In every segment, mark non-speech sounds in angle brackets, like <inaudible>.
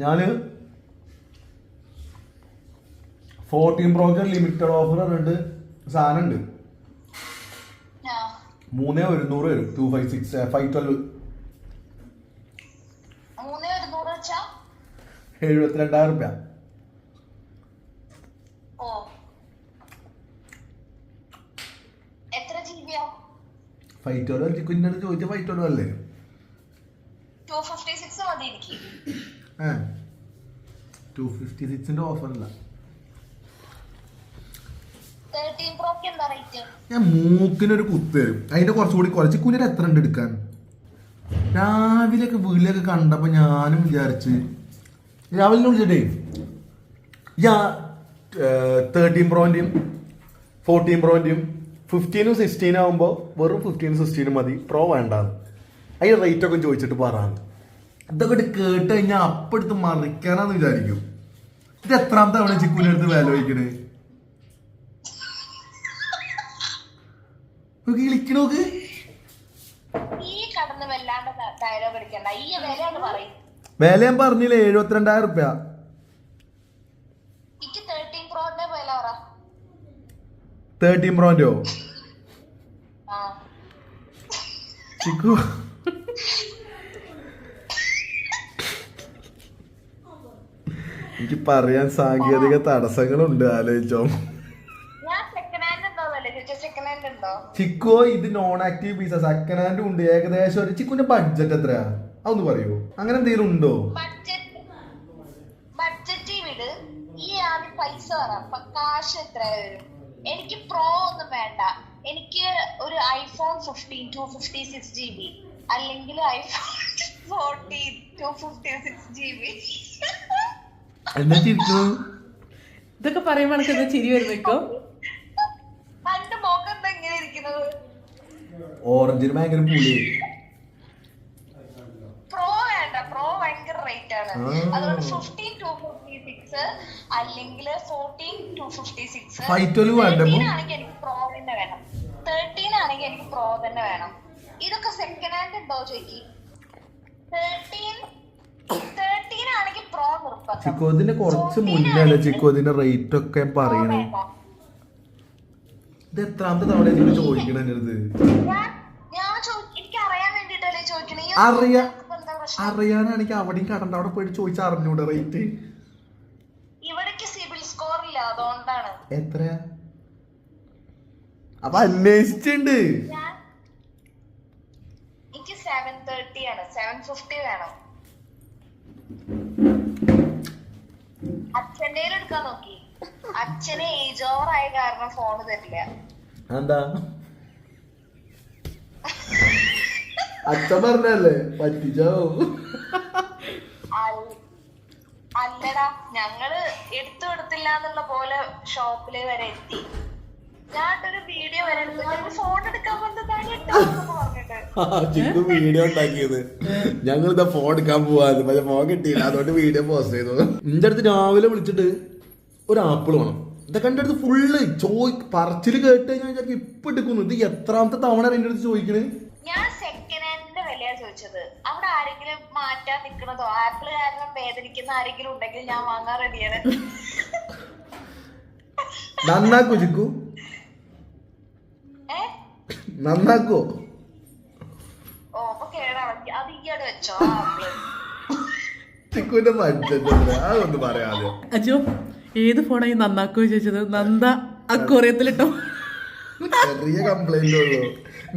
ഞാൻ fourteen പ്രോജർ limited offer പറഞ്ഞിട്ട് സാധനം ഉണ്ട്. മൂന്നേ ഒരുന്നൂറ് വരും. Two five six five twelve എഴുപത്തിരണ്ടായിരം റുപ്യ. ഫൈവ് ട്വൽവ് കുഞ്ഞിനോട് ചോദിച്ച ഫൈവ് ട്വൽവ് അല്ലേ ടു ഫിഫ്റ്റി സിക്സ് മതി എനിക്ക് ഏ ടു ഫിഫ്റ്റി സിക്സിന്റെ റേറ്റ് ഞാൻ മൂക്കിനൊരു കുത്ത് അതിന്റെ കുറച്ചുകൂടി കുറച്ച് കുഞ്ഞിന് എത്ര ഉണ്ട് എടുക്കാൻ? രാവിലെയൊക്കെ വീട്ടിലൊക്കെ കണ്ടപ്പോ ഞാനും വിചാരിച്ച് രാവിലെ വിളിച്ചിട്ടേ ഞാ തേർട്ടീൻ പ്രോന്റെയും ഫോർട്ടീൻ പ്രോന്റെയും ഫിഫ്റ്റീനും സിക്സ്റ്റീനും ആകുമ്പോൾ വെറും ഫിഫ്റ്റീനും സിക്സ്റ്റീനും മതി. പ്രോ വേണ്ടാന്ന്. റേറ്റ് ഒക്കെ ചോദിച്ചിട്ട് പറയാന്ന് ഇതൊക്കെ കേട്ട് കഴിഞ്ഞാൽ അപ്പെടുത്ത് മറിക്കാനാന്ന് വിചാരിക്കും. ഇത് എത്രാം തവണ ചിക്കുവിന്റെ അടുത്ത് വില വയ്ക്കണേ? നോക്ക് വില ഞാൻ പറഞ്ഞില്ലേ എഴുപത്തിരണ്ടായിരം റുപ്യ. തേർട്ടീൻ പ്രോന്റെ വില പറ. പ്രോന്റോ ആ. ചിക്കു. <laughs> എനിക്ക് പറയാൻ സാങ്കേതിക തടസ്സങ്ങളുണ്ട് ആലോചിച്ചോ. ചിക്കോ ഇത് നോൺ ആക്റ്റീവ് പീസ സെക്കൻഡ് ഹാൻഡ് ഉണ്ട്. ഏകദേശം ഒരു ചിക്കുന്റെ ബഡ്ജറ്റ് എത്രയാ? അതൊന്ന് പറയൂ. അങ്ങനെ എന്തെങ്കിലും ഉണ്ടോ? എനിക്ക് പ്രോ ഒന്നും വേണ്ട. എനിക്ക് ഒരു iPhone fifteen two fifty six G B അല്ലെങ്കിൽ iPhone fourteen two fifty six G B ഇതൊക്കെ പറയുമ്പോൾ എനിക്ക് എന്താ ചിരി ഇങ്ങനെ ഇരിക്കുന്നത്? ഓറഞ്ചിന് ഭയങ്കര പുളി. അല്ലെങ്കിൽ fourteen two fifty six Five twelve വേണ്ടേ അപ്പൊ? ആണെങ്കിൽ എനിക്ക് പ്രോ തന്നെ വേണം. തേർട്ടീൻ ആണെങ്കിൽ എനിക്ക് പ്രോ തന്നെ വേണം. ഇതൊക്കെ സെക്കൻഡ് ഹാൻഡ് ഉണ്ടോ ചോദിക്കി തേർട്ടീൻ തേർട്ടീൻ ആണെങ്കിൽ പ്രോ നിർബന്ധം. ചിക്കോതിന്റെ കുറച്ച് മുന്നേ ചിക്കോതിന്റെ റേറ്റ് ഒക്കെ പറയണേ? ഇത് എത്രാമത്തെ തവണ എന്നോട് ചോദിക്കണേ അടുത്ത്? ഞാൻ എനിക്ക് അറിയാൻ വേണ്ടിട്ടല്ലേ ചോദിക്കണേ? അറിയാ-? അറിയാനാണെങ്കിൽ അവിടെയും കടണ്ട അവിടെ പോയിട്ട് ചോദിച്ചാൽ അറിഞ്ഞൂടെ റേറ്റ് ഇവിടേക്ക് സ്കോർ ഇല്ല അതുകൊണ്ടാണ്. എത്രയാ അപ്പൊ അന്വേഷിച്ചിട്ടുണ്ട്. എനിക്ക് സെവൻ തേർട്ടി ആണ്. സെവൻ ഫിഫ്റ്റി വേണം. അച്ഛന്റെ എടുക്കാൻ നോക്കി. അച്ഛന് ഏജ് ഓവർ ആയ കാരണം ഫോൺ തരില്ല. എന്താ അച്ഛൻ പറഞ്ഞല്ലേ പറ്റിച്ചോ? അൽ- അല്ലടാ ഞങ്ങൾ എടുത്തു കൊടുത്തില്ല എന്നുള്ള പോലെ ഷോപ്പിൽ വരെ എത്തി. വീഡിയോ വരെ ഫോൺ എടുക്കാൻ ചിക്കു വീഡിയോ ഉണ്ടാക്കിയത്. ഞങ്ങൾ ഇതാ ഫോൺ എടുക്കാൻ പോവാന്ന്. പക്ഷെ ഫോൺ കിട്ടിയില്ല. അതുകൊണ്ട് വീഡിയോ പോസ്റ്റ് ചെയ്തു. എന്റെ അടുത്ത് രാവിലെ വിളിച്ചിട്ട് ഒരു ആപ്പിൾ വേണം. ഇതൊക്കെ എന്റെ അടുത്ത് ഫുള്ള് ചോയ് പറച്ചിൽ കേട്ട് കഴിഞ്ഞാൽ ഇപ്പൊ എടുക്കുന്നു. ഇത് എത്രാമത്തെ തവണ എന്റെ അടുത്ത് ചോദിക്കണേ? ഞാൻ സെക്കൻഡ് ഹാൻഡിന്റെ വിലയാ ചോദിച്ചത്. അവിടെ ആരെങ്കിലും മാറ്റാൻ നിക്കണതോ? ആപ്പിൾ കാരണം വേദനിക്കുന്ന ആരെങ്കിലും ഉണ്ടെങ്കിൽ ഞാൻ വാങ്ങാൻ റെഡിയാണ് നന്നാക്കോ ചിക്കു. നന്നാക്കോ? ചിക്കുവിന്റെ അതൊന്ന് പറയാതെ അജോ ഏത് ഫോണായി നന്നാക്കോ ചോദിച്ചത്? നന്ദ അക്കോറിയത്തിലിട്ടോ ചെറിയ കംപ്ലൈന്റ് ഉള്ളു.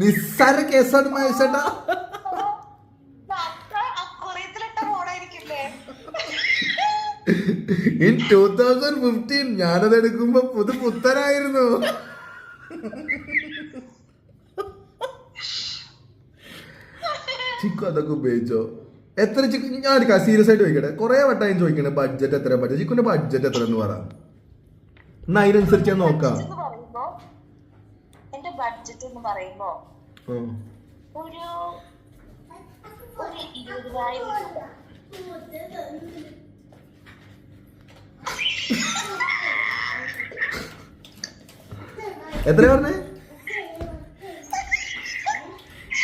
നിസ്സാര കേസാണ് ഫോണായിരിക്കില്ലേ? ഇൻ ടൂ തൗസൻഡ് ഫിഫ്റ്റീൻ ഞാനത് എടുക്കുമ്പോ പുതു പുത്തനായിരുന്നു. ചിക്കു അതൊക്കെ ഉപയോഗിച്ചോ? എത്ര ചിക്കു? ഞാൻ സീരിയസ് ആയിട്ട് ചോദിക്കട്ടെ? കുറെ വട്ടം ചോദിക്കണേ ബഡ്ജറ്റ് എത്ര ബഡ്ജറ്റ് ചിക്കുന്റെ ബഡ്ജറ്റ് എത്ര എന്ന് പറ. എന്നാ അതിനനുസരിച്ച് ഞാൻ നോക്കാം. എത്ര എന്റെ ബഡ്ജറ്റ് എന്ന് പറയുമ്പോ ഒരു ഒരു ഇരുപതിനായിരം രൂപ. എത്രയാ പറഞ്ഞേ?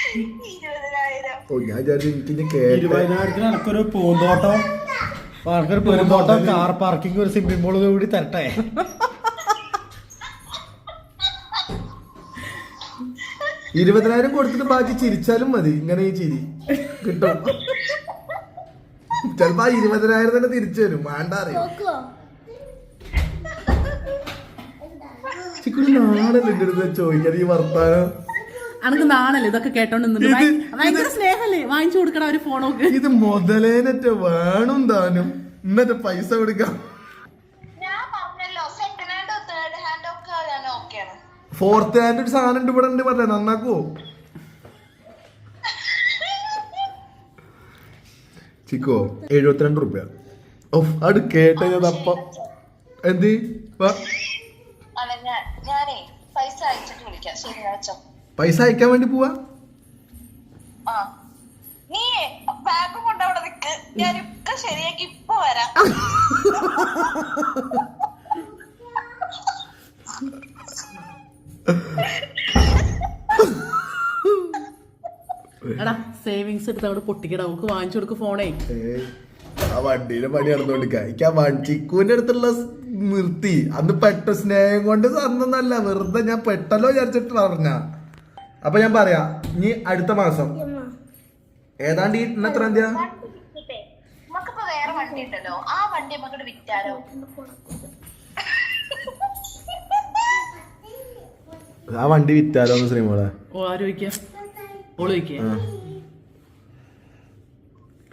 <laughs> ഓ ഞാൻ വിചാരിച്ചു ഇരുപതിനായിരത്തിന് എനക്കൊരു പൂന്തോട്ടം. ആൾക്കൊരു കാർ പാർക്കിംഗ് ഒരു സ്വിമ്മിംഗ് പൂൾ കൂടി തരട്ടെ. ഇരുപതിനായിരം കൊടുത്തിട്ട് ബാക്കി ചിരിച്ചാലും മതി. ഇങ്ങനെ ഈ ചിരി. കിട്ടും. ചിലപ്പോ ആ ഇരുപതിനായിരം തന്നെ തിരിച്ചു വരും വേണ്ട അറിയാം. ചിക്കുടി നാളെ നിന്റെ അടുത്ത് ചോദിക്കാതെ ഈ വർത്താനം? അനക്ക് നാണല്ലേ ഇതൊക്കെ കേട്ടോണ്ട് നിന്നിട്ട് ഭയങ്കര സ്നേഹല്ലേ? വാങ്ങിച്ചു കൊടുക്കണ ഒരു ഫോണൊക്കെ ഇത് മുതലേനറ്റ വേണം താനും. ഇന്നത്തെ പൈസ കൊടുക്കാം. ഞാൻ പറഞ്ഞല്ലോ സെക്കൻഡ് ഹാൻഡോ തേർഡ് ഹാൻഡോ ഒക്കെ ഞാൻ ഓക്കെയാണ് ഫോർത്ത് ഹാൻഡ് ഒരു സാധനം ഉണ്ട് ഇവിടെ ഉണ്ട് പറഞ്ഞ നന്നാക്കുവോ? ചിക്കോ എഴുപത്തിരണ്ട് റുപ്യ. ഓഫ് അത് കേട്ട ഞാൻ അപ്പം എന്ത്? വാ. ഞാനേ പൈസ അയച്ചിട്ട് വിളിക്കാം. ശരി അയച്ചോ പൈസ അയക്കാൻ വേണ്ടി പോവാ? ആ. നീ ബാഗും കൊണ്ട് അവിടെ നിക്ക്. ഞാനിപ്പൊ ശരിയാക്കി ഇപ്പൊ വരാം. എടാ സേവിങ്സ് എടുത്ത് അവിടെ പൊട്ടിക്കടാ. നമുക്ക് വാങ്ങിച്ചു കൊടുക്ക് ഫോണേ ആ വണ്ടിയുടെ പണി നടന്നുകൊണ്ടിരിക്ക എനിക്ക് ആ വണ്ടി ചിക്കുവിന്റെ അടുത്തുള്ള നിർത്തി. അന്ന് പെട്ട സ്നേഹം കൊണ്ട് തന്നല്ല വെറുതെ ഞാൻ പെട്ടല്ലോ വിചാരിച്ചിട്ട് പറഞ്ഞ അപ്പൊ ഞാൻ പറയാ ഇനി അടുത്ത മാസം. ഏതാണ്ട് ഈ ഇന്ന് എത്രാം തീയതി നമുക്കിപ്പോ വേറെ വണ്ടി ഉണ്ടല്ലോ. ആ വണ്ടി വിറ്റാലോ? ആ വണ്ടി വിറ്റാലോ എന്ന് ശ്രീമോളെ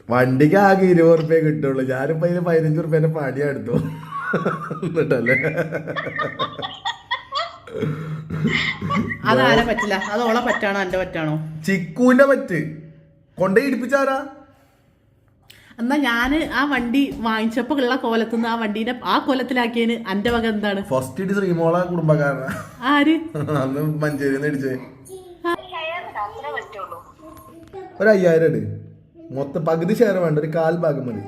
വണ്ടിക്ക് ആകെ ഇരുപത് റുപ്യ കിട്ടുള്ളൂ. ഞാനിപ്പോ അതിന് പതിനഞ്ച് റുപ്യന്റെ പണിയാ എടുത്തു. എന്നിട്ടല്ലേ? <laughs> അതാരെ പറ്റില്ല? അത് ഓളെ പറ്റാണോ എന്റെ പറ്റാണോ? ചിക്കുവിന്റെ പറ്റ്. കൊണ്ടേ ഇടിപ്പിച്ചാരാ? എന്നാ ഞാൻ ആ വണ്ടി വാങ്ങിച്ചപ്പോ ഉള്ള കോലത്തുനിന്ന് ആ വണ്ടീനെ ആ കോലത്തിലാക്കിയതിന് എന്റെ വക എന്താണ്? ഫസ്റ്റ് ഇടി ശ്രീമോള കുടുംബക്കാരനാ. ആര്? <laughs> അന്ന് മഞ്ചേരി ഇടിച്ചേ. ഷെയറിന് അത്രേ പറ്റുള്ളൂ ഒരു അയ്യായിരം ഇട്. മൊത്തം പകുതി ഷെയർ വേണ്ട ഒരു കാൽ ഭാഗം മതി.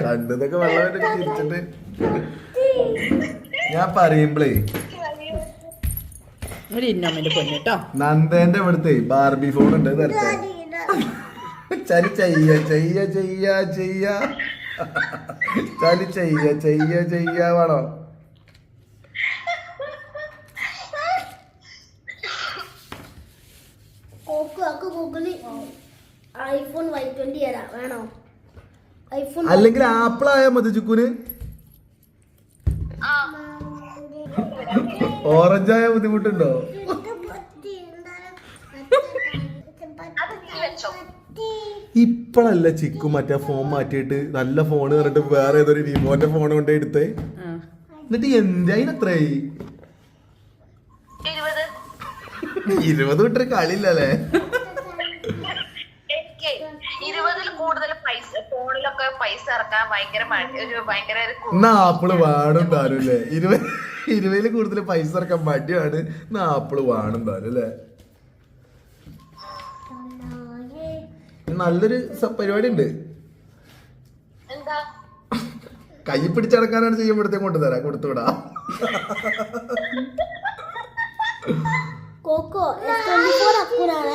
കണ്ടതൊക്കെ വെള്ളം ചിരിച്ചിട്ട്. ഞാൻ പറയുമ്പളേ ഒരു ഇന്നോമിന്റെ പൊന്നിട്ടോ നന്ദേന്റെ ഇവിടുത്തെ ബാർബി ഫോൺ ഉണ്ട് തരട്ടെ ചരി ചെയ്യ ചെയ്യ ചെയ്യ ചെയ്യ. ചലി ചെയ്യ ചെയ്യ ചെയ്യ വേണോ കോക്കു അക്ക് ഗൂഗിളിൽ ഐഫോൺ വൈ ട്വന്റി തരാം വേണോ? ഐഫോൺ അല്ലെങ്കിൽ ആപ്പിൾ ആയാ മതി ചുക്കുന്. ഓറഞ്ച് ആയ ബുദ്ധിമുട്ടുണ്ടോ? ഇപ്പഴല്ല ചിക്കു മറ്റേ ഫോൺ മാറ്റിയിട്ട് നല്ല ഫോൺ പറഞ്ഞിട്ട് വേറെ ഏതൊരു വിമോന്റെ ഫോൺ കൊണ്ടേ എടുത്തേ? എന്നിട്ട് എന്തായാലും അത്രയായി? ഇരുപത്. ഇരുപത് വിട്ടൊരു കളിയില്ലല്ലേ എനിക്ക് ഇരുപതിൽ കൂടുതൽ പൈസ ഫോണിലൊക്കെ പൈസ ഇറക്കാൻ ഭയങ്കര മടി- ഒരു ഭയങ്കര ഒരു <laughs> കു- എന്നാ ആപ്പിൾ വാടും താനും അല്ലേ ഇരുപത് ഇരുപതിൽ കൂടുതൽ പൈസ ഇറക്കാൻ മടിയാണ് എന്നാ ആപ്പിൾ വാടും താനും അല്ലേ നല്ലൊരു സ- പരിപാടി ഉണ്ട് എന്താ കൈ പിടിച്ചടക്കാനാണ് ചെയ്യുമ്പോഴത്തേക്ക് കൊണ്ടുതരാം കൊടുത്തുവിടാ കോക്കോ എസ് ട്വന്റി ഫോർ അക്കുനാണ്.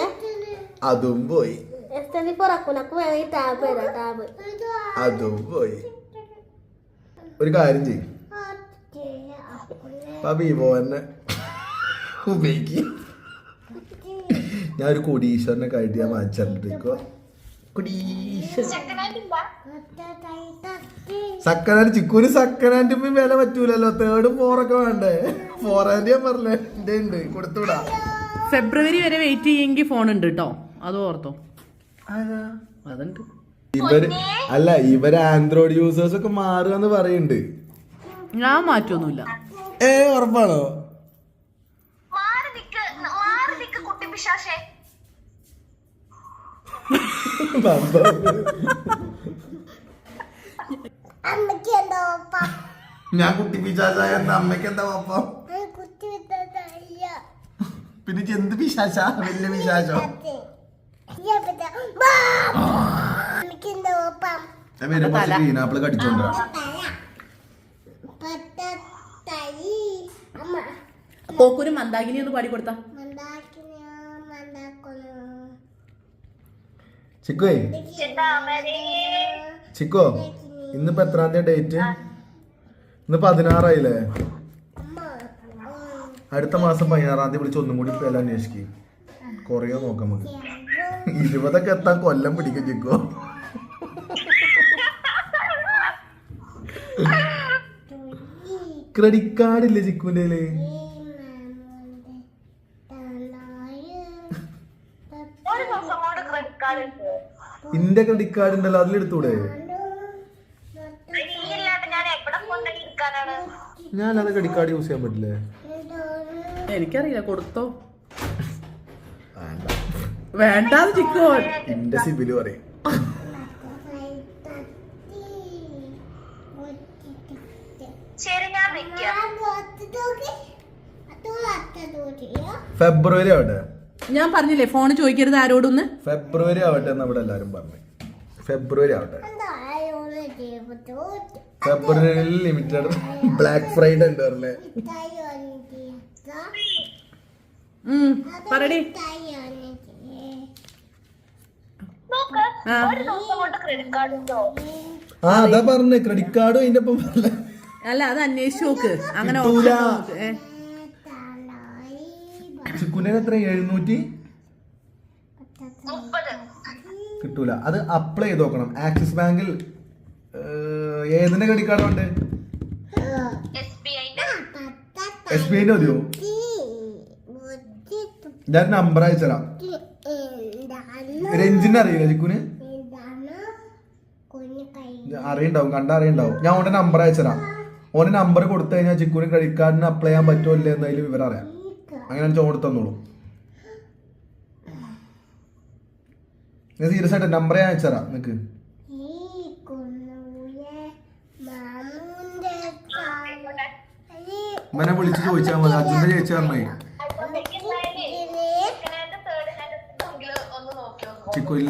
അതും പോയി. എസ് ട്വന്റി ഫോർ അക്കുന അക്കു വേണമെങ്കിൽ ടാബ് തരാം ടാബ് അതും പോയി. ഒരു കാര്യം ചെയ്യും. വിവോ തന്നെ ഉപയോഗിക്കും. ഞാൻ ഒരു കൊടീശ്വരനെ കഴിഞ്ഞ് ഞാൻ വാങ്ങിച്ചിട്ടിരിക്കോ ഹാൻഡ് ചിക്കൂന് സെക്കൻഡ് ഹാൻഡ് ഇപ്പൊ വില പറ്റൂലല്ലോ. തേർഡ് ഫോറൊക്കെ വേണ്ടേ? ഫോറാൻഡ് ഞാൻ പറഞ്ഞേ എന്റെ ഉണ്ട്. കൊടുത്തുവിടാ. ഫെബ്രുവരി വരെ വെയിറ്റ് ചെയ്യെങ്കിൽ ഫോൺ ഉണ്ട് കേട്ടോ അത് ഓർത്തോ. അതുണ്ട്. ഇവർ അല്ല ഇവർ ആൻഡ്രോയിഡ് യൂസേഴ്സ് ഒക്കെ മാറുക എന്ന് പറയുന്നുണ്ട് ഞാൻ മാറ്റൊന്നുമില്ല. ഏ ഉറപ്പാണോ? പിശാശേ. ഞാൻ കുട്ടി പിശാശായ അമ്മയ്ക്ക് അമ്മയ്ക്ക് എന്താ ഒപ്പം? പിന്നെ എന്ത് പിശാശാ? വലിയ പിശാചോ വരുമ്പോ ഗ്രീനാപ്പിൾ പോക്കൂരും മന്ദാകിനി ഒന്ന് പാടിക്കൊടുത്ത ചിക്കോയ് ചിക്കോ ചിക്കോ ഇന്നിപ്പോ എത്രാം തീയതി ഡേറ്റ്? ഇന്ന് പതിനാറായില്ലേ? അടുത്ത മാസം പതിനാറാം തീയതി വിളിച്ച് ഒന്നും കൂടി പേര് അന്വേഷിക്കും. കൊറിയ നോക്കാം നമുക്ക്. ഇരുപതൊക്കെ എത്താൻ കൊല്ലം പിടിക്കും ചിക്കോ. ക്രെഡിറ്റ് കാർഡ് ഇല്ലേ ഉണ്ട് ഇന്റെ ക്രെഡിറ്റ് കാർഡ് ഉണ്ടല്ലോ അതിലെടുത്തൂടെ ഞാൻ അത് ക്രെഡിറ്റ് കാർഡ് യൂസ് ചെയ്യാൻ പറ്റില്ലേ? എനിക്കറിയില്ല കൊടുത്തോ? വേണ്ടാന്ന് ചിക്കോ. എന്റെ സിബിൽ പറയും. ഫെബ്രുവരി ആവട്ടെ. ഞാൻ പറഞ്ഞില്ലേ ഫോൺ ചോദിക്കരുത് ആരോടൊന്ന്? ഫെബ്രുവരി ആവട്ടെ എന്ന് ഇവിടെ എല്ലാരും പറഞ്ഞു. ഫെബ്രുവരി ആവട്ടെ. ഫെബ്രുവരിയിൽ ലിമിറ്റഡ് ബ്ലാക്ക് ഫ്രൈഡേ ഉണ്ട് പറഞ്ഞേ. ഉം പറടി. നോക്ക് ആ. ഒരു ദിവസം കൊണ്ട് ക്രെഡിറ്റ് കാർഡ് ആ അതാ പറഞ്ഞേ ക്രെഡിറ്റ് കാർഡും അതിന്റെ ഒപ്പം പറഞ്ഞേ അല്ല അത് അന്വേഷിച്ചു നോക്ക്. അങ്ങനെ കിട്ടൂല. ചിക്കുനെ എത്ര? എഴുന്നൂറ്റി മുപ്പത്. കിട്ടൂല. അത് അപ്ലൈ ചെയ്ത് നോക്കണം. ആക്സിസ് ബാങ്കിൽ ഏഹ്, ഏതിന്റെ ക്രെഡിറ്റ് കാർഡ് ഉണ്ട്? എസ് ബി ഐന്റെ എസ് ബി ഐന്റെ മതിയോ? ഞാൻ നമ്പർ അയച്ചുതരാം. രഞ്ജിനെ അറിയില്ല ചിക്കുന് അറിയണ്ടാവും കണ്ട അറിയണ്ടാവും. ഞാൻ ഓന്റെ നമ്പർ അയച്ചതാണ് ഓന്റെ നമ്പർ കൊടുത്തു കഴിഞ്ഞാൽ ചിക്കുന് ക്രെഡിറ്റ് കാർഡിന് അപ്ലൈ ചെയ്യാൻ പറ്റുമോ ഇല്ലേ എന്നതിൽ വിവരം അറിയാം. അങ്ങനെ ചോദിച്ചു തന്നോളൂ. ഞാൻ സീരിയസ് ആയിട്ട് നമ്പർ ഞാൻ അയച്ചുതരാം നിനക്ക്. മനെ വിളിച്ച് ചോദിച്ചാൽ മതി. അർജുന്റെ ചേച്ചി പറഞ്ഞേ. ശ്രീ.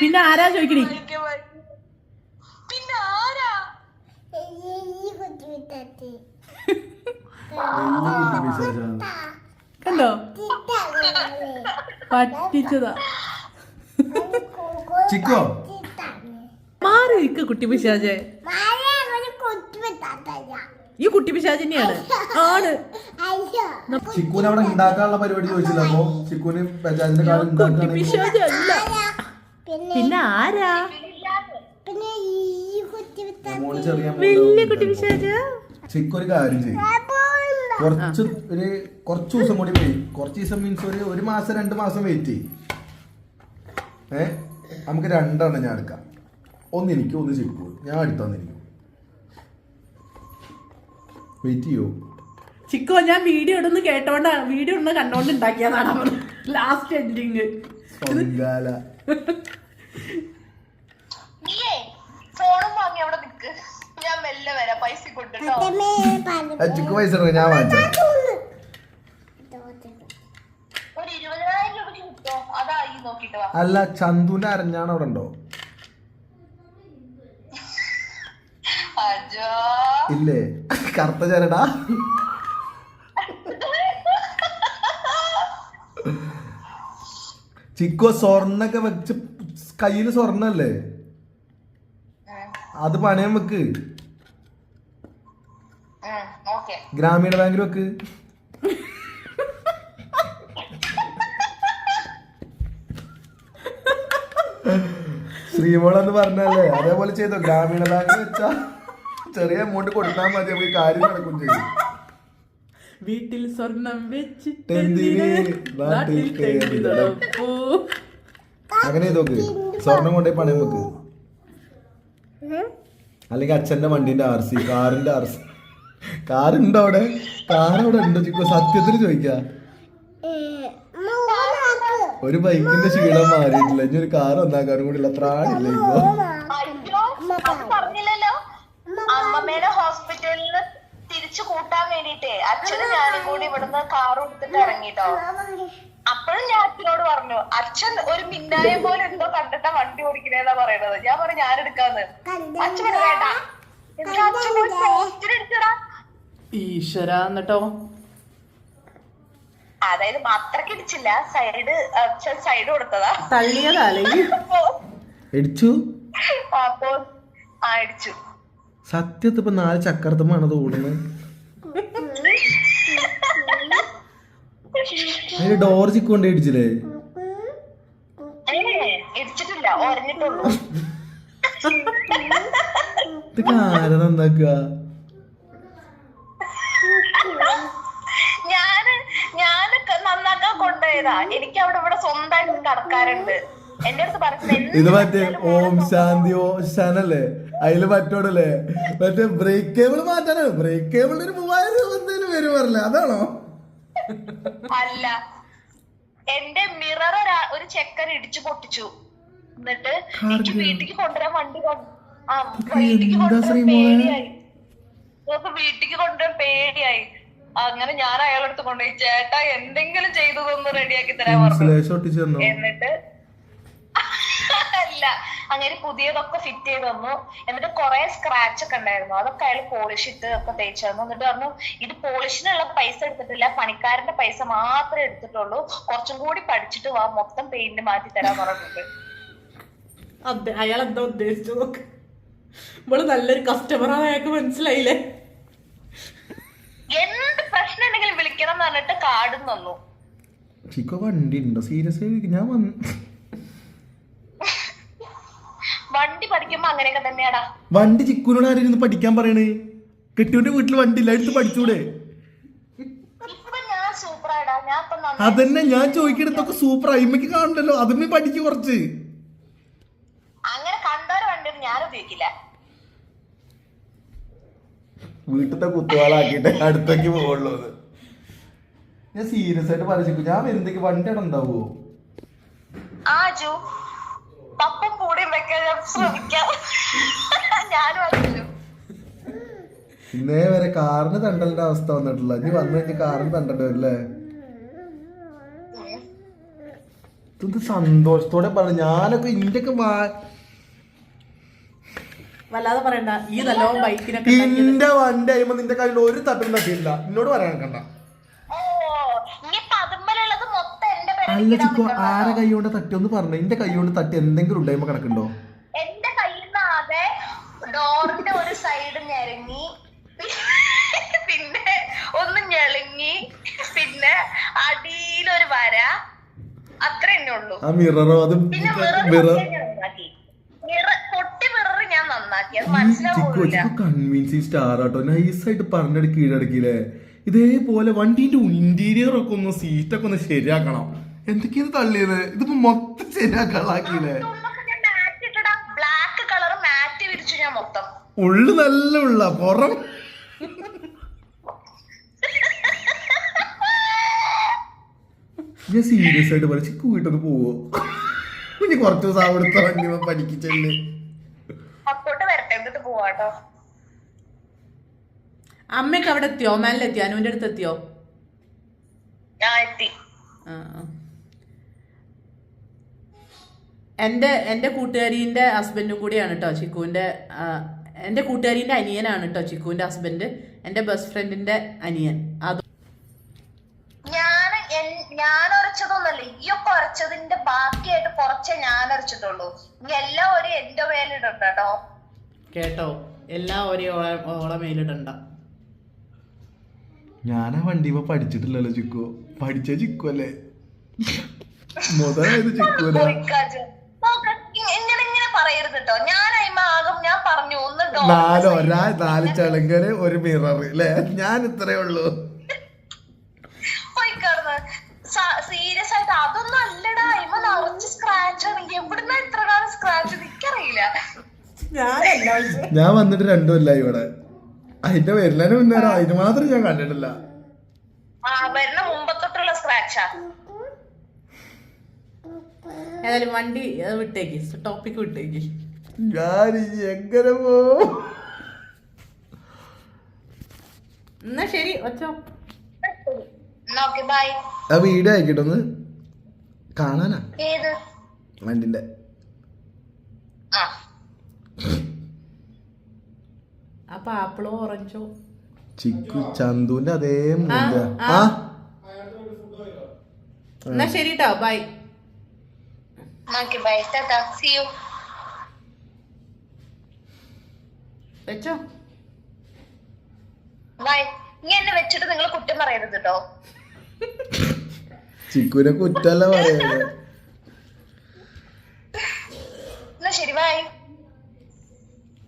പിന്നെ ആരാ ചോദിക്കണി. പിന്നെ ആരാ? കണ്ടോ? പറ്റിച്ചതാ ചിക്കോ? മാറി നിൽക്ക് കുട്ടി പിശാചെ? ഈ കുട്ടി പിശാജ് തന്നെയാണ്. ആണ് ചിക്കൂന് അവിടെ ഉണ്ടാക്കാനുള്ള പരിപാടി ചോദിച്ചില്ല അപ്പോ ചിക്കൂന് ബജാജിന്റെ കാർഡ് കുട്ടി ഉണ്ടാക്കുകയാണെങ്കിൽ അല്ല. പിന്നെ ആരാ? വലിയ കുട്ടി പിശാജ് ചിക്കു ഒരു കാര്യം ചെയ്യും. കുറച്ച് ഒരു കുറച്ച് ദിവസം കൂടി വെയിറ്റ് കുറച്ച് ദിവസം മീൻസ് ഒരു ഒരു മാസം രണ്ട് മാസം വെയിറ്റ് ചെയ്യും. ഏ? നമുക്ക് രണ്ടെണ്ണം ഞാൻ എടുക്കാം. ഒന്ന് എനിക്ക് ഒന്ന് ചെയ്യുമ്പോൾ ഞാൻ അടുത്തന്നിരിക്കും വെയിറ്റ് ചെയ്യോ. ചിക്കോ ഞാൻ വീഡിയോ ഇടുന്ന കേട്ടോണ്ട വീഡിയോ ഇടുന്ന കണ്ടോണ്ട് ഉണ്ടാക്കിയതാണ് ലാസ്റ്റ് എൻഡിങ് ഞാൻ ചിക്കു പൈസ വാങ്ങിച്ചു അല്ല ചന്തുവിന്റെ അരഞ്ഞാണ് അവിടെ ഉണ്ടോ? ഇല്ലേ? കറുത്ത ചരടാ. ചിക്കോ സ്വർണൊക്കെ വെച്ച് കയ്യിൽ സ്വർണല്ലേ? അത് പണയം വെക്ക്. ഗ്രാമീണ ബാങ്കിൽ വെക്ക്. ശ്രീമോളെന്ന് പറഞ്ഞല്ലേ? അതേപോലെ ചെയ്തോ. ഗ്രാമീണ ബാങ്കിൽ വെച്ചാ. ചെറിയ എമൗണ്ട് കൊടുത്താൽ മതി നമുക്ക് കാര്യം നടക്കും ചെയ്യും. വീട്ടിൽ സ്വർണം വെച്ചിട്ട് തെന്തിന് നാട്ടിൽ നടപ്പൂ. അങ്ങനെ നോക്ക് സ്വർണം കൊണ്ടേ പണയം വെക്ക്. അല്ലെങ്കിൽ അച്ഛന്റെ വണ്ടിന്റെ ആർ സി കാറിന്റെ ആർ സി കാറുണ്ടോ അവിടെ? കാർ അവിടെ ഉണ്ടോ ചിക്കോ? സത്യത്തിൽ ചോദിക്കാ. ഒരു ബൈക്കിന്റെ ക്ഷീണം മാറിയിട്ടില്ല. ഇനി ഒരു കാർ ഒന്നാക്കാനും കൂടി ഇല്ല ത്രാണില്ല ഇപ്പോ? അയ്യോ അമ്മമ്മേടെ ഹോസ്പിറ്റലിൽ തിരിച്ചു കൂട്ടാൻ വേണ്ടിട്ടേ അച്ഛനും ഞാനും കൂടി ഇവിടുന്ന് കാർ എടുത്തിട്ട് ഇറങ്ങിട്ടോ. അപ്പോഴും ഞാൻ അച്ഛനോട് പറഞ്ഞു അച്ഛൻ ഒരു മിന്നായം പോലെ എന്തോ കണ്ടിട്ട വണ്ടി ഓടിക്കണേന്നാ പറയണത്. ഞാൻ പറഞ്ഞു ഞാൻ എടുക്കാന്ന്. അച്ഛൻ പറഞ്ഞു, വേണ്ട. എന്നിട്ട് അച്ഛൻ പോയി പോസ്റ്റിന് എടുത്തടാ ഈശ്വര എന്നിട്ടോ? അതായത് അത്രയ്ക്ക് ഇടിച്ചില്ല സൈഡ് അച്ഛൻ സൈഡ് കൊടുത്തതാ. തള്ളിയതാ അല്ലെങ്കിൽ ഇടിച്ചു അപ്പൊ ആ ഇടിച്ചു. സത്യത്തിൽ ഇപ്പൊ നാല് ചക്രത്തുമാണ് അത് ഓടുന്നത് അതിന് ഡോർ ചിക്കൊണ്ട് ഇടിച്ചില്ലേ? ഇത് കാരണം എന്താക്കുക? ഞാൻ ഞാൻ നന്നാക്കാൻ കൊണ്ടുപോയതാ. എനിക്ക് അവിടെ ഇവിടെ സ്വന്തമായിട്ട് കടക്കാരുണ്ട്. പറഞ്ഞത് ഇത് മറ്റേ ഓം ശാന്തി ഓശാനല്ലേ ശാനല്ലേ? അതിൽ മറ്റോടല്ലേ? മറ്റേ ബ്രേക്ക് കേബിൾ മാറ്റാനാണ് ബ്രേക്ക് കേബിളിന് ഒരു മൂവായിരം രൂപ എന്തെങ്കിലും വരും പറഞ്ഞില്ല? അതാണോ? അല്ല. എന്റെ മിറർ ഒരു ചെക്കൻ ഇടിച്ചു പൊട്ടിച്ചു. എന്നിട്ട് എനിക്ക് വീട്ടിക്ക് കൊണ്ടുവരാൻ വണ്ടി ആ, വീട്ടിക്ക് കൊണ്ടുവരാൻ? പേടിയായി. നമുക്ക് വീട്ടിക്ക് കൊണ്ടുവരാൻ പേടിയായി. അങ്ങനെ ഞാൻ അയാളെടുത്ത് കൊണ്ടുപോയി ചേട്ടാ എന്തെങ്കിലും ചെയ്തതൊന്ന് റെഡിയാക്കി തരാൻ പറഞ്ഞു. എന്നിട്ട് അല്ല അങ്ങനെ പുതിയതൊക്കെ ഫിറ്റ് ചെയ്ത് തന്നു എന്നിട്ട് കുറെ സ്ക്രാച്ച് ഒക്കെ ഉണ്ടായിരുന്നു. അതൊക്കെ അയാൾ പോളിഷ് ഇട്ട് ഒക്കെ തേച്ച് തന്നു എന്നിട്ട് പറഞ്ഞു ഇത് പോളിഷിനുള്ള പൈസ എടുത്തിട്ടില്ല. പണിക്കാരന്റെ പൈസ മാത്രമേ എടുത്തിട്ടുള്ളൂ. കുറച്ചും കൂടി പഠിച്ചിട്ട് വാ. മൊത്തം പെയിന്റ് മാറ്റി തരാൻ പറഞ്ഞിട്ടുണ്ട് അതെ അയാൾ എന്താ ഉദ്ദേശിച്ചു നോക്ക്. ഇവൾ നല്ലൊരു കസ്റ്റമറാണ് അയാൾക്ക് മനസ്സിലായില്ലേ? എന്ത് പ്രശ്നം ഉണ്ടെങ്കിലും വിളിക്കണം എന്ന് പറഞ്ഞിട്ട് കാർഡും തന്നു. വണ്ടി ഉണ്ടോ സീരിയസ് ആയി ഞാൻ വന്ന് വണ്ടി പഠിക്കുമ്പോ അങ്ങനെയൊക്കെ തന്നെയാടാ. വണ്ടി ചിക്കുനോട് ആരെങ്കിലും പഠിക്കാൻ പറയണേ? കെട്ടിയോന്റെ വീട്ടിൽ വണ്ടി ഇല്ല എടുത്ത് പഠിച്ചൂടെ? ഇപ്പൊ ഞാൻ സൂപ്പറായിടാ. ഞാൻ ഇപ്പൊ നന്നായി. അതന്നെ ഞാൻ ചോദിക്കണത്തൊക്കെ സൂപ്പർ അയിമക്ക് കാണണ്ടല്ലോ. അതും പഠിക്കും കുറച്ച്. അങ്ങനെ കണ്ടൊരു വണ്ടി ഞാൻ ഉപയോഗിക്കില്ല. വീട്ടിലത്തെ കുത്തുവാളാക്കിട്ട് അടുത്തേക്ക് പോകുള്ളൂ ഞാൻ സീരിയസ് ആയിട്ട് പറഞ്ഞു ഞാൻ വരുന്നേക്ക് വണ്ടി അവിടെ ഉണ്ടാവുമോ ആജു പപ്പും ഇന്നേ വരെ കാറിന് തണ്ടലിന്റെ അവസ്ഥ വന്നിട്ടില്ല. ഇനി വന്നു കഴിഞ്ഞ് കാറിന് തണ്ടേണ്ടി വരില്ലേ? ഇത് സന്തോഷത്തോടെ പറഞ്ഞു. ഞാനൊക്കെ ഇന്റെ വല്ലാതെ പറയണ്ട. ഈ നല്ലോണം ബൈക്കിനൊക്കെ നിന്റെ ഇന്റെ വണ്ടി ആയുമ്പോ നിന്റെ കയ്യിൽ ഒരു തട്ടും തട്ടിയില്ല എന്നോട് പറയാൻ കണ്ട അല്ല ചിക്കോ ആരെ കൈ കൊണ്ട് തട്ടി ഒന്ന് പറഞ്ഞു. എന്റെ കൈ കൊണ്ട് തട്ടി എന്തെങ്കിലും ഉണ്ടായ്മ കണക്കുണ്ടോ എന്റെ കയ്യിൽ നിന്ന് ആകെ ഡോറിന്റെ ഒരു സൈഡ് ഞെരങ്ങി. പിന്നെ ഒന്ന് ഞെളിങ്ങി. പിന്നെ അടിയിലൊരു വര. അത്ര തന്നെ ഉള്ളൂ. ആ മിററോ അത് പിന്നെ മിറർ മിറർ മിറർ പൊട്ടി മിറർ ഞാൻ നന്നാക്കി. അത് ചിക്കോ മനസ്സിലാവൂല. ചിക്കോ കൺവിൻസിങ് സ്റ്റാർ ആട്ടോ. നൈസായിട്ട് പറഞ്ഞെടുത്ത് കീഴടക്കിയില്ലേ? ഇതേപോലെ വണ്ടീന്റെ ഇന്റീരിയർ ഒക്കെ ഒന്ന് സീറ്റൊക്കെ ഒന്ന് ശരിയാക്കണം. എന്തൊക്കെയാണ് തള്ളിയത്? ഇതിപ്പോ മൊത്തം ശരിയാക്കാളാക്കിയില്ലേ ഉള്ളൊക്കെ ഞാൻ മാറ്റ് ഇട്ടടാ. ബ്ലാക്ക് കളർ മാറ്റ് വിരിച്ചു ഞാൻ മൊത്തം. ഉള്ളു നല്ല ഉള്ള പുറം. ഞാൻ സീരിയസ് ആയിട്ട് പറയും ചിക്കു വീട്ടൊന്ന് പോവോ? ഇനി കുറച്ച് ദിവസം അവിടുത്തെ വണ്ടി പഠിക്കിച്ചല്ലേ അമ്മയൊക്കെ അവിടെ എത്തിയോ? മേലെത്തിയോ? അനുവിന്റെ അടുത്ത് എത്തിയോ? ഞാൻ എത്തി. ആ, ആ. എന്റെ എന്റെ കൂട്ടുകാരിന്റെ ഹസ്ബൻഡും കൂടിയാണ് കേട്ടോ ചിക്കുവിന്റെ എന്റെ കൂട്ടുകാരിന്റെ കൂട്ടുകാരീന്റെ അനിയനാണ് കേട്ടോ ചിക്കുവിന്റെ ഹസ്ബൻഡ് എന്റെ ബെസ്റ്റ് ഫ്രണ്ടിന്റെ അനിയൻ. അത് ഞാൻ ഞാൻ ഉരച്ചതൊന്നല്ല ഈ ഒക്കെ ഉരച്ചതിന്റെ ബാക്കിയായിട്ട് കുറച്ചേ ഞാൻ ഉറച്ചിട്ടുള്ളൂ. ഇനി എല്ലാം ഒരു എന്റെ മേലിടണ്ട കേട്ടോ കേട്ടോ. എല്ലാം ഒരേ ഓള മേലിടണ്ട. ഞാൻ ആ വണ്ടി ഇപ്പൊ പഠിച്ചിട്ടില്ലല്ലോ ചിക്കു. പഠിച്ച ചിക്കു അല്ലേ മുതലായത് ചിക്കുല പോയിക്കാജ്. നോക്ക്, ഇ- ഇങ്ങനെ ഇങ്ങനെ പറയരുത് കേട്ടോ ഞാൻ അയിമ ആകും ഞാൻ പറഞ്ഞു ഒന്ന് നാല് ഒരാ നാല് ചളങ്കര് ഒരു മിറർ അല്ലേ ഞാൻ ഇത്രേ ഉള്ളൂ. സീരിയസ് ആയിട്ട് അതൊന്നും അല്ലടാ. അയിമ നിറച്ച് സ്ക്രാച്ച് ആണ്. എവിടുന്ന ഇത്ര കാലം സ്ക്രാച്ച് എനിക്കറിയില്ല. ഞാൻ വന്നിട്ട് രണ്ടു കൊല്ലായി ഇവിടെ. അതിന്റെ വരുന്നതിന് മുന്നേ അതിന് മാത്രം ഞാൻ കണ്ടിട്ടില്ല. ആ വരുന്ന മുമ്പത്തൊട്ടുള്ള സ്ക്രാച്ചാ ഏതായാലും വണ്ടി വിട്ടേക്ക്. ടോപ്പിക്ക് വിട്ടേക്ക്. ഞാൻ എങ്ങനെ പോവും? എന്നാ ശരി ഒച്ചോ. ആ വീഡിയോ കാണാനാ? വണ്ടിന്റെ. അപ്പൊ ആപ്പിളോ ഓറഞ്ചോ? ചിക്കു ചന്തുന്റെ അതേ എന്നാ ശരി ബൈ ഓക്കെ ബൈ ടാറ്റാ സി യു വെച്ചോ. ബൈ ഇനി എന്നെ വെച്ചിട്ട് നിങ്ങൾ കുറ്റം പറയരുത് കേട്ടോ ചിക്കുവിനെ കുറ്റല്ല പറയുന്നത് എന്നാ ശരി bye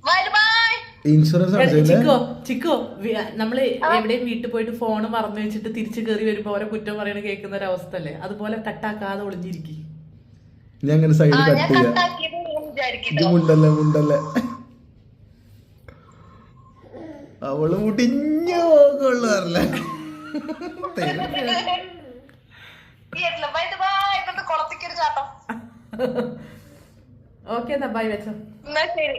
bye bye insurance Chikko Chikko V- നമ്മൾ എവിടെയും വീട്ടിൽ പോയിട്ട് ഫോൺ മറന്നു വെച്ചിട്ട് തിരിച്ചു കയറി വരുമ്പോ അവരെ കുറ്റം പറയണ കേൾക്കുന്ന ഒരു അവസ്ഥ അല്ലേ? അതുപോലെ കട്ടാക്കാതെ ഒളിഞ്ഞിരിക്കും. ഞാൻ അങ്ങനെ സൈഡ് കട്ട് ഞാൻ ചെയ്യാം ഇത് മുണ്ടല്ലേ മുണ്ടല്ലേ? അവൾ മുടിഞ്ഞു പോകുള്ളല്ലേ ഓക്കെ <laughs> എന്നാ ബൈ വെച്ചോ. എന്നാ ശരി.